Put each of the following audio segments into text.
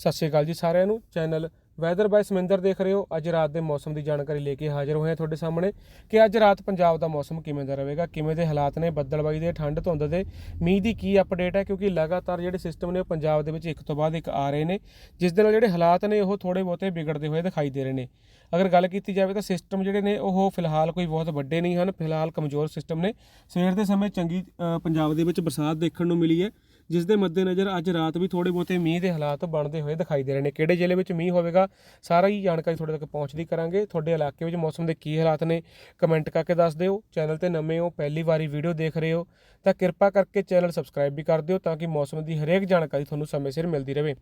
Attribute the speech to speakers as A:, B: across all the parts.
A: ਸਤਿ ਸ਼੍ਰੀ ਅਕਾਲ ਜੀ ਸਾਰਿਆਂ ਨੂੰ। ਚੈਨਲ ਵੈਦਰ ਬਾਈ ਸਮਿੰਦਰ ਦੇਖ ਰਹੇ ਹੋ। ਅੱਜ ਰਾਤ ਦੇ ਮੌਸਮ ਦੀ ਜਾਣਕਾਰੀ ਲੈ ਕੇ ਹਾਜ਼ਰ ਹੋਏ ਹਾਂ ਤੁਹਾਡੇ ਸਾਹਮਣੇ ਕਿ ਅੱਜ ਰਾਤ ਪੰਜਾਬ ਦਾ ਮੌਸਮ ਕਿਵੇਂ ਦਾ ਰਹੇਗਾ, ਕਿਵੇਂ ਦੇ ਹਾਲਾਤ ਨੇ, ਬੱਦਲਬਾਈ ਦੇ, ਠੰਡ, ਧੁੰਦ ਦੇ, ਮੀਂਹ ਦੀ ਕੀ ਅਪਡੇਟ ਹੈ? ਕਿਉਂਕਿ ਲਗਾਤਾਰ ਜਿਹੜੇ ਸਿਸਟਮ ਨੇ ਉਹ ਪੰਜਾਬ ਦੇ ਵਿੱਚ ਇੱਕ ਤੋਂ ਬਾਅਦ ਇੱਕ ਆ ਰਹੇ ਨੇ, ਜਿਸ ਦੇ ਨਾਲ ਜਿਹੜੇ ਹਾਲਾਤ ਨੇ ਉਹ ਥੋੜੇ ਬਹੁਤੇ ਵਿਗੜਦੇ ਹੋਏ ਦਿਖਾਈ ਦੇ ਰਹੇ ਨੇ। ਅਗਰ ਗੱਲ ਕੀਤੀ ਜਾਵੇ ਤਾਂ ਸਿਸਟਮ ਜਿਹੜੇ ਨੇ ਉਹ ਫਿਲਹਾਲ ਕੋਈ ਬਹੁਤ ਵੱਡੇ ਨਹੀਂ ਹਨ। ਫਿਲਹਾਲ ਕਮਜ਼ੋਰ ਸਿਸਟਮ ਨੇ। ਸਵੇਰ ਦੇ ਸਮੇਂ ਚੰਗੀ ਪੰਜਾਬ ਦੇ ਵਿੱਚ ਬਰਸਾਤ ਦੇਖਣ ਨੂੰ ਮਿਲੀ ਹੈ। ਜਿਸ ਦੇ ਮੱਦੇਨਜ਼ਰ ਅੱਜ ਰਾਤ ਵੀ ਥੋੜੇ ਬਹੁਤੇ ਮੀਂਹ ਦੇ ਹਾਲਾਤ ਬਣਦੇ ਹੋਏ ਦਿਖਾਈ ਦੇ ਰਹੇ ਨੇ। ਕਿਹੜੇ ਜ਼ਿਲ੍ਹੇ ਵਿੱਚ ਮੀਂਹ ਹੋਵੇਗਾ, ਸਾਰਾ ਹੀ ਜਾਣਕਾਰੀ ਤੁਹਾਡੇ ਤੱਕ ਪਹੁੰਚਦੀ ਕਰਾਂਗੇ। ਤੁਹਾਡੇ ਇਲਾਕੇ ਵਿੱਚ ਮੌਸਮ ਦੇ ਕੀ ਹਾਲਾਤ ਨੇ ਕਮੈਂਟ ਕਰਕੇ ਦੱਸ ਦਿਓ। ਚੈਨਲ ਤੇ ਨਵੇਂ ਹੋ, ਪਹਿਲੀ ਵਾਰੀ ਵੀਡੀਓ ਦੇਖ ਰਹੇ ਹੋ, ਤਾਂ ਕਿਰਪਾ ਕਰਕੇ ਚੈਨਲ ਸਬਸਕ੍ਰਾਈਬ ਵੀ ਕਰ ਦਿਓ ਤਾਂ ਕਿ ਮੌਸਮ ਦੀ ਹਰੇਕ ਜਾਣਕਾਰੀ ਤੁਹਾਨੂੰ ਸਮੇਂ ਸਿਰ ਮਿਲਦੀ ਰਹੇ।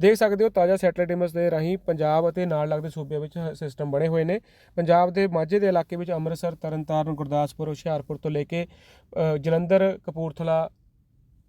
A: ਦੇਖ ਸਕਦੇ ਹੋ ਤਾਜ਼ਾ ਸੈਟਲਾਈਟ ਇਮੇਜ ਦੇ ਰਾਹੀਂ ਪੰਜਾਬ ਅਤੇ ਨਾਲ ਲੱਗਦੇ ਸੂਬਿਆਂ ਵਿੱਚ ਸਿਸਟਮ ਬਣੇ ਹੋਏ ਨੇ। ਪੰਜਾਬ ਦੇ ਮਾਝੇ ਦੇ ਇਲਾਕੇ ਵਿੱਚ ਅੰਮ੍ਰਿਤਸਰ, ਤਰਨਤਾਰਨ, ਗੁਰਦਾਸਪੁਰ, ਹੁਸ਼ਿਆਰਪੁਰ ਤੋਂ ਲੈ ਕੇ ਜਲੰਧਰ, ਕਪੂਰਥਲਾ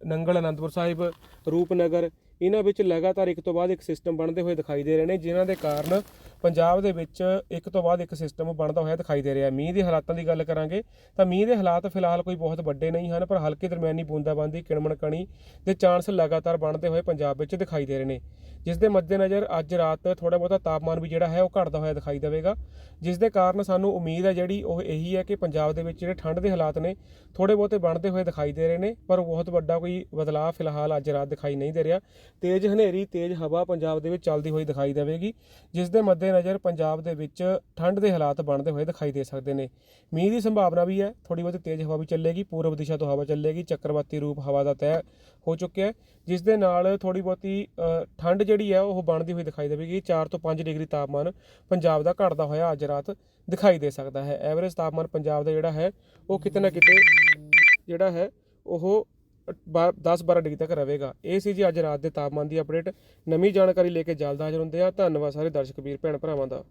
A: ਨੰਗਲ ਅਨੰਦਪੁਰ ਸਾਹਿਬ ਰੂਪਨਗਰ ਇਹਨਾਂ ਵਿੱਚ ਲਗਾਤਾਰ ਇੱਕ ਤੋਂ ਬਾਅਦ ਇੱਕ ਸਿਸਟਮ ਬਣਦੇ ਹੋਏ ਦਿਖਾਈ ਦੇ ਰਹੇ ਨੇ, ਜਿਨ੍ਹਾਂ ਦੇ ਕਾਰਨ ਪੰਜਾਬ ਦੇ ਵਿੱਚ ਇੱਕ ਤੋਂ ਬਾਅਦ ਇੱਕ ਸਿਸਟਮ ਬਣਦਾ ਹੋਇਆ ਦਿਖਾਈ ਦੇ ਰਿਹਾ ਮੀਂਹ ਦੇ ਹਾਲਾਤਾਂ ਦੀ ਗੱਲ ਕਰਾਂਗੇ ਤਾਂ ਮੀਂਹ ਦੇ ਹਾਲਾਤ ਫਿਲਹਾਲ ਕੋਈ ਬਹੁਤ ਵੱਡੇ ਨਹੀਂ ਹਨ, ਪਰ ਹਲਕੀ ਦਰਮਿਆਨੀ ਬੂੰਦਾਬਾਂਦੀ ਕਿਣਮਣ ਕਣੀ ਦੇ ਚਾਂਸ ਲਗਾਤਾਰ ਬਣਦੇ ਹੋਏ ਪੰਜਾਬ ਵਿੱਚ ਦਿਖਾਈ ਦੇ ਰਹੇ ਨੇ। ਜਿਸ ਦੇ ਮੱਦੇਨਜ਼ਰ ਅੱਜ ਰਾਤ ਥੋੜਾ ਬਹੁਤਾ ਤਾਪਮਾਨ ਵੀ ਜਿਹੜਾ ਹੈ ਉਹ ਘਟਦਾ ਹੋਇਆ ਦਿਖਾਈ ਦੇਵੇਗਾ। ਜਿਸ ਦੇ ਕਾਰਨ ਸਾਨੂੰ ਉਮੀਦ ਹੈ ਜਿਹੜੀ ਉਹ ਇਹੀ ਹੈ ਕਿ ਪੰਜਾਬ ਦੇ ਵਿੱਚ ਜਿਹੜੇ ਠੰਡ ਦੇ ਹਾਲਾਤ ਨੇ ਥੋੜੇ ਬਹੁਤੇ ਬਣਦੇ ਹੋਏ ਦਿਖਾਈ ਦੇ ਰਹੇ ਨੇ, ਪਰ ਬਹੁਤ ਵੱਡਾ ਕੋਈ ਬਦਲਾਅ ਫਿਲਹਾਲ ਅੱਜ ਰਾਤ ਦਿਖਾਈ ਨਹੀਂ ਦੇ ਰਿਹਾ। ਤੇਜ਼ ਹਨੇਰੀ, ਤੇਜ਼ ਹਵਾ ਪੰਜਾਬ ਦੇ ਵਿੱਚ ਚੱਲਦੀ ਹੋਈ ਦਿਖਾਈ ਦੇਵੇਗੀ, ਜਿਸ ਦੇ ਮੱਦੇਨਜ਼ਰ ਪੰਜਾਬ ਦੇ ਵਿੱਚ ਠੰਡ ਦੇ ਹਾਲਾਤ ਬਣਦੇ ਹੋਏ ਦਿਖਾਈ ਦੇ ਸਕਦੇ ਨੇ। ਮੀਂਹ ਦੀ ਸੰਭਾਵਨਾ ਵੀ ਹੈ ਥੋੜੀ ਬਹੁਤੀ ਤੇਜ਼ ਹਵਾ ਵੀ ਚੱਲੇਗੀ, ਪੂਰਬ ਦਿਸ਼ਾ ਤੋਂ ਹਵਾ ਚੱਲੇਗੀ, ਚੱਕਰਵਾਤੀ ਰੂਪ ਹਵਾ ਦਾ ਤੈਅ ਹੋ ਚੁੱਕਿਆ ਜਿਸ ਦੇ ਨਾਲ ਥੋੜੀ ਬਹੁਤੀ ਠੰਡ ਜਿਹੜੀ ਹੈ ਉਹ ਬਣਦੀ ਹੋਈ ਦਿਖਾਈ ਦੇਵੇਗੀ। 4 ਤੋਂ 5 ਡਿਗਰੀ ਤਾਪਮਾਨ ਪੰਜਾਬ ਦਾ ਘਟਦਾ ਹੋਇਆ ਅੱਜ ਰਾਤ ਦਿਖਾਈ ਦੇ ਸਕਦਾ ਹੈ। ਐਵਰੇਜ ਤਾਪਮਾਨ ਪੰਜਾਬ ਦਾ ਜਿਹੜਾ ਹੈ, ਉਹ ਕਿਤੇ ਨਾ ਕਿਤੇ ਜਿਹੜਾ ਹੈ, ਉਹ 10-12 ਡਿਗਰੀ ਤੱਕ ਰਹੇਗਾ। ਇਹ ਸੀ ਜੀ ਅੱਜ ਰਾਤ ਦੇ ਤਾਪਮਾਨ ਦੀ ਅਪਡੇਟ ਨਵੀਂ ਜਾਣਕਾਰੀ ਲੈ ਕੇ ਜਲਦ ਹਾਜ਼ਰ ਹੁੰਦੇ ਆ। ਧੰਨਵਾਦ ਸਾਰੇ ਦਰਸ਼ਕ, ਵੀਰ, ਭੈਣ, ਭਰਾਵਾਂ ਦਾ।